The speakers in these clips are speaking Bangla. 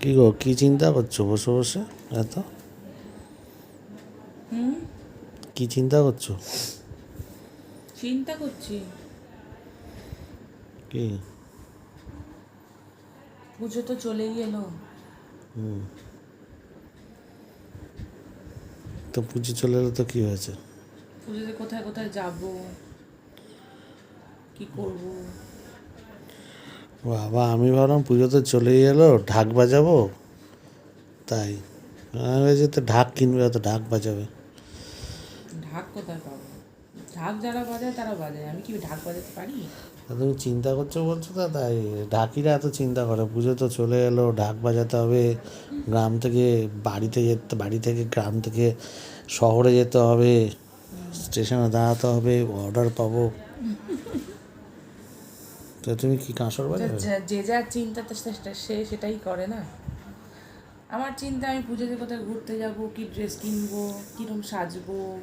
কি গো কি চিন্তা করছ? বসে বসে এত। হুম? কি চিন্তা করছ? চিন্তা করছি। কি? পুজো তো চলেই এলো। হুম। তো পুজো চলে এলো তো কি হয়েছে? পুজোতে কোথায় কোথায় যাব? কি করব? বাবা আমি ভাবলাম পুজো তো চলেই এলো ঢাক বাজাবো। তাই আমি ভেবেছি তো ঢাক কিনবে তো ঢাক বাজাবে। ঢাক কোথায় পাবো? ঢাক যারা বাজায় তারা বাজায়। আমি কি ঢাক বাজাতে পারি? তুমি চিন্তা করছ বলছো তো তাই ঢাকিরা এত চিন্তা করে। পুজো তো চলে এলো ঢাক বাজাতে হবে। গ্রাম থেকে বাড়িতে যেতে বাড়ি থেকে গ্রাম থেকে শহরে যেতে হবে। স্টেশনে দাঁড়াতে হবে অর্ডার পাবো। তো তুমি কি কাঁসর বাজাবে যে- যে যার চিন্তা সে- সেটাই করে না? আমার চিন্তা আমি পুজোতে কোথায় ঘুরতে যাব কি ড্রেস কিনবো কিরম সাজবো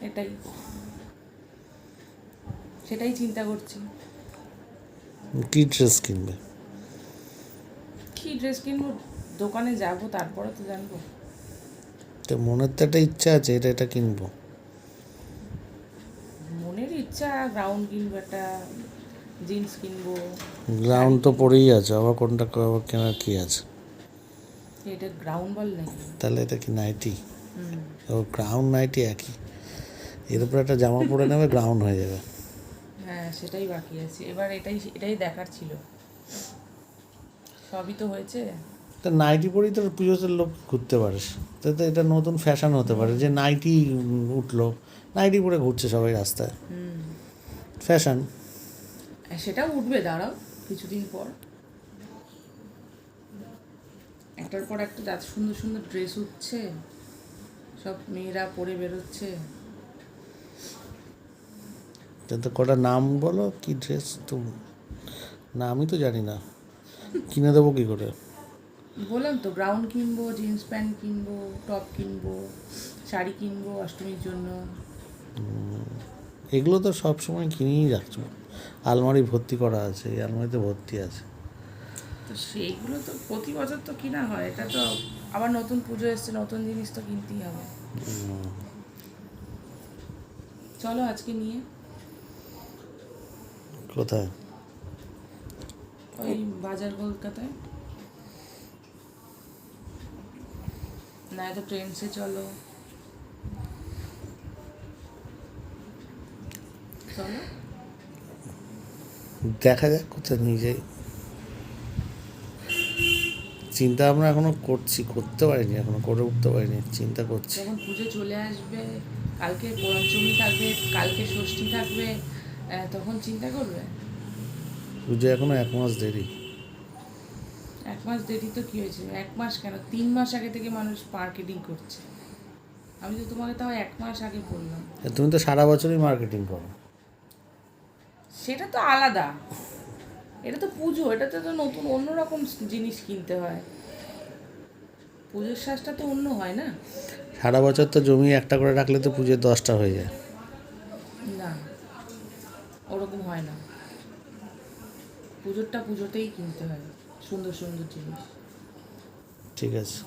এটাই। সেটাই চিন্তা করছি। কি ড্রেস কিনবে? কি ড্রেস কিনবো? দোকানে যাব তারপরে তো জানব। তো মনের তো একটা ইচ্ছা আছে এটা এটা কিনবো। মনের ইচ্ছা গ্রাউন্ড কিনবো একটা জিন্স কিনবো। গ্রাউন্ড তো পড়েই আছে আবার কোনটা আবার কেনার কি আছে? এটা গ্রাউন্ড বল নাকি? তাহলে এটা কি নাইটি? হুম। ও গ্রাউন্ড নাইটি একই। এর উপরে একটা জামা পরে নেবে গ্রাউন্ড হয়ে যাবে। হ্যাঁ সেটাই বাকি আছে। এবার এটাই এটাই দেখার ছিল। সবই তো হয়েছে? তা নাইটি পরেই তো পুজোতে লোক ঘুরতে পারিস তো এটা নতুন ফ্যাশন হতে পারে যে নাইটি উঠল। নাইটি পরে ঘুরছে সবাই রাস্তায়। হুম। ফ্যাশন আর সেটাও উঠবে দাঁড়াও কিছুদিন পর। একটার পর একটা এত সুন্দর সুন্দর ড্রেস উঠছে সব মেয়েরা পরে বেরোচ্ছে। তো কটা নাম বলো কি ড্রেস তো? আমি তো জানি না। কিনে দেবো কী করে? বললাম তো গ্রাউন্ড কিনবো জিন্স প্যান্ট কিনবো টপ কিনবো শাড়ি কিনবো অষ্টমীর জন্য। এগুলো তো সব সময় কিনেই রাখছো। আলমারি ভর্তি করা আছে এই আলমারিতে ভর্তি আছে। তো সেইগুলো তো প্রতি বছর তো কিনা হয় এটা তো আবার নতুন পুজো এসছে নতুন জিনিস তো কিনতেই হবে। চলো আজকে নিয়ে। কোথায়? ওই বাজার কলকাতায়। না তো ট্রেনসে চলো। চলো। দেখা যাক কোথায় নিয়ে যাই। চিন্তা ভাবনা এখনও করছি করতে পারিনি এখনও করে উঠতে পারিনি চিন্তা করছি। যখন পুজো চলে আসবে কালকে পঞ্চমী থাকবে কালকে ষষ্ঠী থাকবে তখন চিন্তা করবে? পুজো এখনও এক মাস দেরি। এক মাস দেরি তো কী হয়েছে? এক মাস কেন? তিন মাস আগে থেকে মানুষ মার্কেটিং করছে। আমি তো তোমাকে তাও এক মাস আগে বললাম। তুমি তো সারা বছরই মার্কেটিং করো। সেটা তো আলাদা। এটা তো পুজো এটাতে তো নতুন অন্যরকম জিনিস কিনতে হয়। পুজোর শ্বাসটা তো অন্য হয় না? সারা বছর তো জমি একটা করে রাখলে তো পুজোর দশটা হয়ে যায়। না ওরকম হয় না। পুজোরটা পুজোতেই কিনতে হয় সুন্দর সুন্দর জিনিস। ঠিক আছে।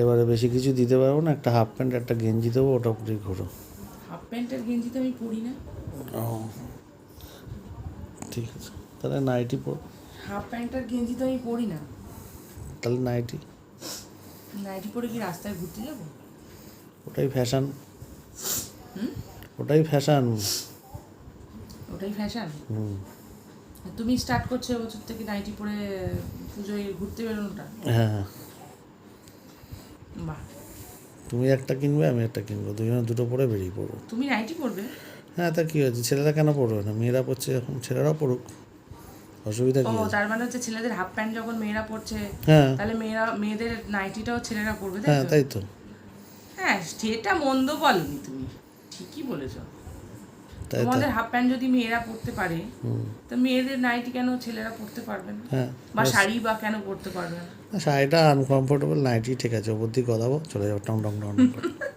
এবারে বেশি কিছু দিতে পারব না একটা হাফ প্যান্ট একটা গেঞ্জি দেবো ওটা পরে ঘুরো। হাফ প্যান্টের গেঞ্জি তো আমি পরি না। ও। ঠিক আছে। তাহলে নাইটি পর হাফ প্যান্টের গেঞ্জি তো আমি পরি না। তাহলে নাইটি নাইটি পরে কি রাস্তায় ঘুরতে যাব? ওটাই ফ্যাশন হুম? ওটাই ফ্যাশন ওটাই ফ্যাশন হুম। তুমি স্টার্ট করছ এবছর থেকে নাইটি পরে পুজোয় ঘুরতে বেরোনোটা? হ্যাঁ বাহ। তুমি একটা কিনবে আমি একটা কিনবো। দুজনে দুটো পরে বেরিয়ে পড়ব। তুমি নাইটি পরবে? হ্যাঁ তা কী হয়েছে? ছেলেরা কেন পড়বে না? মেয়েরা পড়ছে এখন ছেলেরাও পড়ুক। অসুবিধা কী তার মানে হচ্ছে ছেলেদের হাফ প্যান্ট যখন মেয়েরা পরছে হ্যাঁ। তাহলে মেয়েরা মেয়েদের নাইটিটাও ছেলেরা পরবে হ্যাঁ তাই তো। হ্যাঁ সেটা মন্দ বলনি তুমি। ঠিকই বলেছ। তোমাদের হাফ প্যান্ট যদি মেয়েরা পরতে পারে হুম। তো মেয়েদের নাইটি কেন ছেলেরা পরতে পারবে না? হ্যাঁ বা শাড়ি বা কেন পরতে পারবে না? শাড়িটা আনকমফোর্টেবল নাইটি ঠিক আছে ওপর দিকে গদাবো চলে যাব টং টং টং।